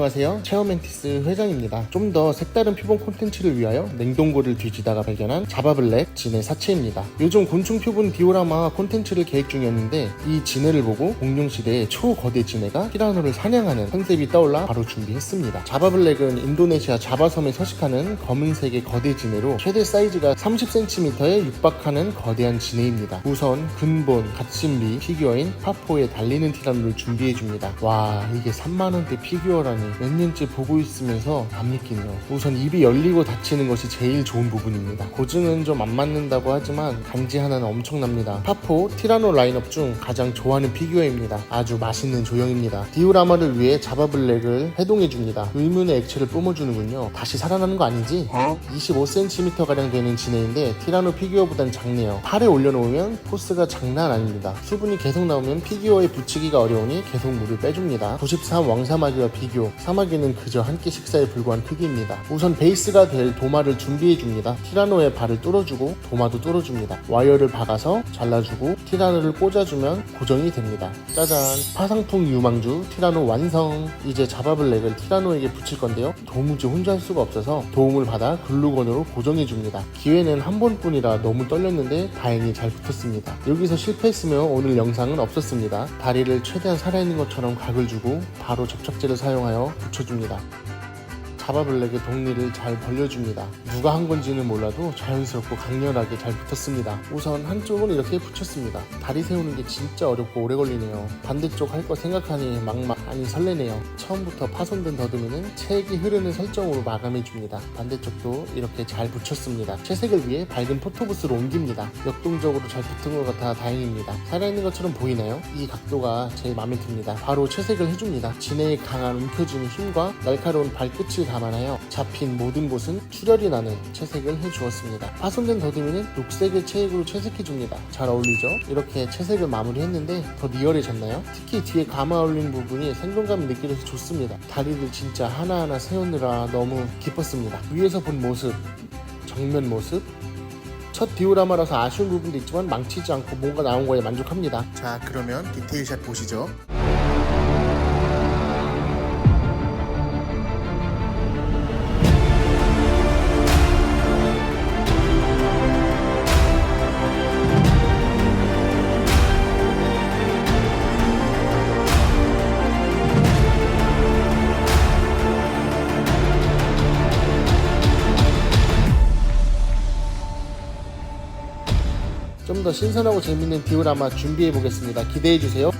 안녕하세요. 체어맨티스 회장입니다. 좀 더 색다른 표본 콘텐츠를 위하여 냉동고를 뒤지다가 발견한 자바블랙 진해 사체입니다. 요즘 곤충 표본 디오라마 콘텐츠를 계획 중이었는데 이 진해를 보고 공룡 시대의 초거대 진해가 티라노를 사냥하는 컨셉이 떠올라 바로 준비했습니다. 자바블랙은 인도네시아 자바섬에 서식하는 검은색의 거대 진해로 최대 사이즈가 30cm에 육박하는 거대한 진해입니다. 우선 근본, 갓신비 피규어인 파포의 달리는 티라노를 준비해줍니다. 와 이게 3만원대 피규어라니 몇 년째 보고 있으면서 안 믿기네요. 우선 입이 열리고 닫히는 것이 제일 좋은 부분입니다. 고증은 좀 안 맞는다고 하지만 간지 하나는 엄청납니다. 파포 티라노 라인업 중 가장 좋아하는 피규어입니다. 아주 맛있는 조형입니다. 디오라마를 위해 자바블랙을 해동해줍니다. 의문의 액체를 뿜어주는군요. 다시 살아나는 거 아니지? 25cm가량 되는 진해인데 티라노 피규어보단 작네요. 팔에 올려놓으면 포스가 장난 아닙니다. 수분이 계속 나오면 피규어에 붙이기가 어려우니 계속 물을 빼줍니다. 93 왕사마귀와 비교, 사마귀는 그저 한 끼 식사에 불과한 크기입니다. 우선 베이스가 될 도마를 준비해 줍니다. 티라노의 발을 뚫어주고 도마도 뚫어줍니다. 와이어를 박아서 잘라주고 티라노를 꽂아주면 고정이 됩니다. 짜잔! 파상풍 유망주 티라노 완성! 이제 자바블랙을 티라노에게 붙일 건데요. 도무지 혼자 할 수가 없어서 도움을 받아 글루건으로 고정해 줍니다. 기회는 한 번뿐이라 너무 떨렸는데 다행히 잘 붙었습니다. 여기서 실패했으면 오늘 영상은 없었습니다. 다리를 최대한 살아있는 것처럼 각을 주고 바로 접착제를 사용하여 붙여줍니다. 자바블랙의 동리를 잘 벌려줍니다. 누가 한 건지는 몰라도 자연스럽고 강렬하게 잘 붙었습니다. 우선 한쪽은 이렇게 붙였습니다. 다리 세우는 게 진짜 어렵고 오래 걸리네요. 반대쪽 할 거 생각하니 막막 아니 설레네요. 처음부터 파손된 더듬이는 체액이 흐르는 설정으로 마감해줍니다. 반대쪽도 이렇게 잘 붙였습니다. 채색을 위해 밝은 포토부스로 옮깁니다. 역동적으로 잘 붙은 것 같아 다행입니다. 살아있는 것처럼 보이나요? 이 각도가 제일 마음에 듭니다. 바로 채색을 해줍니다. 진해의 강한 움켜쥐는 힘과 날카로운 발끝을 감안하여 잡힌 모든 곳은 출혈이 나는 채색을 해주었습니다. 파손된 더듬이는 녹색의 체액으로 채색해줍니다. 잘 어울리죠? 이렇게 채색을 마무리했는데 더 리얼해졌나요? 특히 뒤에 감아 올린 부분이 생동감이 느껴져서 좋습니다. 다리를 진짜 하나하나 세우느라 너무 기뻤습니다. 위에서 본 모습, 정면 모습, 첫 디오라마라서 아쉬운 부분도 있지만 망치지 않고 뭔가 나온 거에 만족합니다. 자, 그러면 디테일샷 보시죠. 좀 더 신선하고 재밌는 디오라마 준비해 보겠습니다. 기대해 주세요.